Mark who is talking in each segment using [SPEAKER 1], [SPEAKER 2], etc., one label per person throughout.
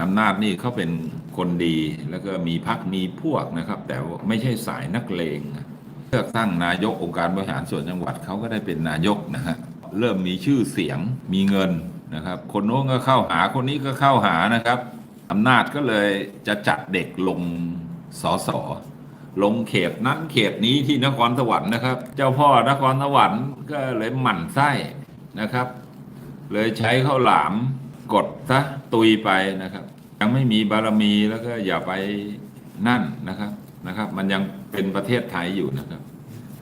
[SPEAKER 1] อำนาจนี่เขาเป็นคนดีแล้วก็มีพักมีพวกนะครับ แต่ไม่ใช่สายนักเลงเลือกตั้งนายกองค์การบริหารส่วนจังหวัดเขาก็ได้เป็นนายกนะฮะเริ่มมีชื่อเสียงมีเงินนะครับ คนโน้นก็เข้าหาคนนี้ก็เข้าหานะครับอำนาจก็เลยจะจัดเด็กลงสอสอลงเขตนั้นเขตนี้ที่นครสวรรค์นะครับ เจ้าพ่อนครสวรรค์ก็เลยหมั่นไส้นะครับ เลยใช้ข้าวหลาม กดซะตุยไปนะครับ ยังไม่มีบารมีแล้วก็อย่าไปนั่นนะครับนะครับ มันยังเป็นประเทศไทยอยู่นะครับ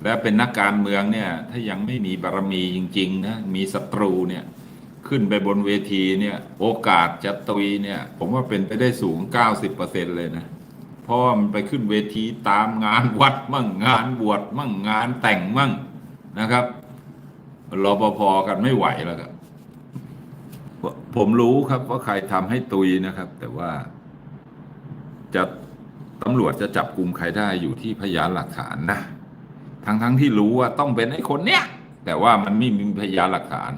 [SPEAKER 1] และเป็นนักการเมืองเนี่ย ถ้ายังไม่มีบารมีจริงๆนะมีศัตรูเนี่ยขึ้นไปบนเวทีเนี่ยโอกาสจะตุยเนี่ย ผมว่าเป็นไปได้สูง 90%เลยนะเพราะมันไปขึ้นเวทีตามงานวัดมั่งงานบวชมั่งงานแต่งมั่งนะครับรอปภกันไม่ไหวแล้วครับ ผมรู้ครับว่าใครทำให้ตุยนะครับ แต่ว่าจะตำรวจจะจับกลุ่มใครได้อยู่ที่พยานหลักฐานนะ ทั้งทั้งที่รู้ว่าต้องเป็นไอ้คนเนี้ย แต่ว่ามันไม่มีพยานหลักฐาน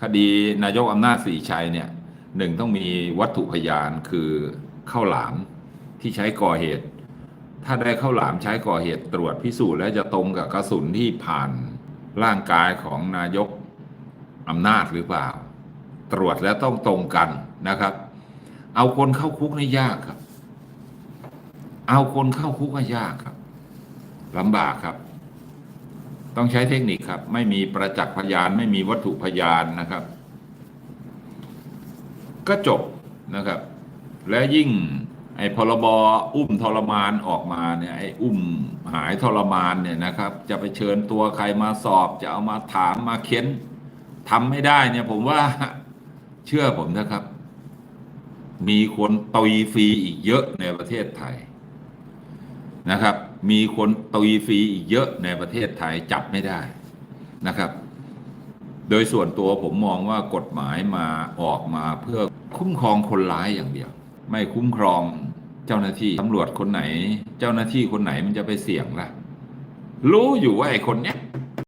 [SPEAKER 1] คดีนายกอำนาจสีชัยเนี่ยหนึ่งต้องมีวัตถุพยานคือข้าวหลามที่ใช้ก่อเหตุ ถ้าได้ข้าวหลามใช้ก่อเหตุตรวจพิสูจน์แล้วจะตรงกับกระสุนที่ผ่านร่างกายของนายกอำนาจหรือเปล่า ตรวจแล้วต้องตรงกันนะครับ เอาคนเข้าคุกนี่ยากครับ เอาคนเข้าคุกก็ยากครับลำบากครับ ต้องใช้เทคนิคครับ ไม่มีประจักษ์พยาน ไม่มีวัตถุพยานนะครับ ก็จบนะครับ และยิ่งไอ้พรบอุ้มทรมานออกมาเนี่ยไอ้อุ้มหายทรมานเนี่ยนะครับ จะไปเชิญตัวใครมาสอบ จะเอามาถามมาเค้นทำไม่ได้เนี่ยผมว่า เชื่อผมนะครับ มีคนตุยฟรีอีกเยอะในประเทศไทยนะครับ มีคนตุยฟรีอีกเยอะในประเทศไทยจับไม่ได้นะครับ โดยส่วนตัวผมมองว่ากฎหมายมาออกมาเพื่อคุ้มครองคนร้ายอย่างเดียว ไม่คุ้มครองเจ้าหน้าที่ตำรวจคนไหน เจ้าหน้าที่คนไหนมันจะไปเสี่ยงล่ะ รู้อยู่ว่าไอ้คนเนี้ย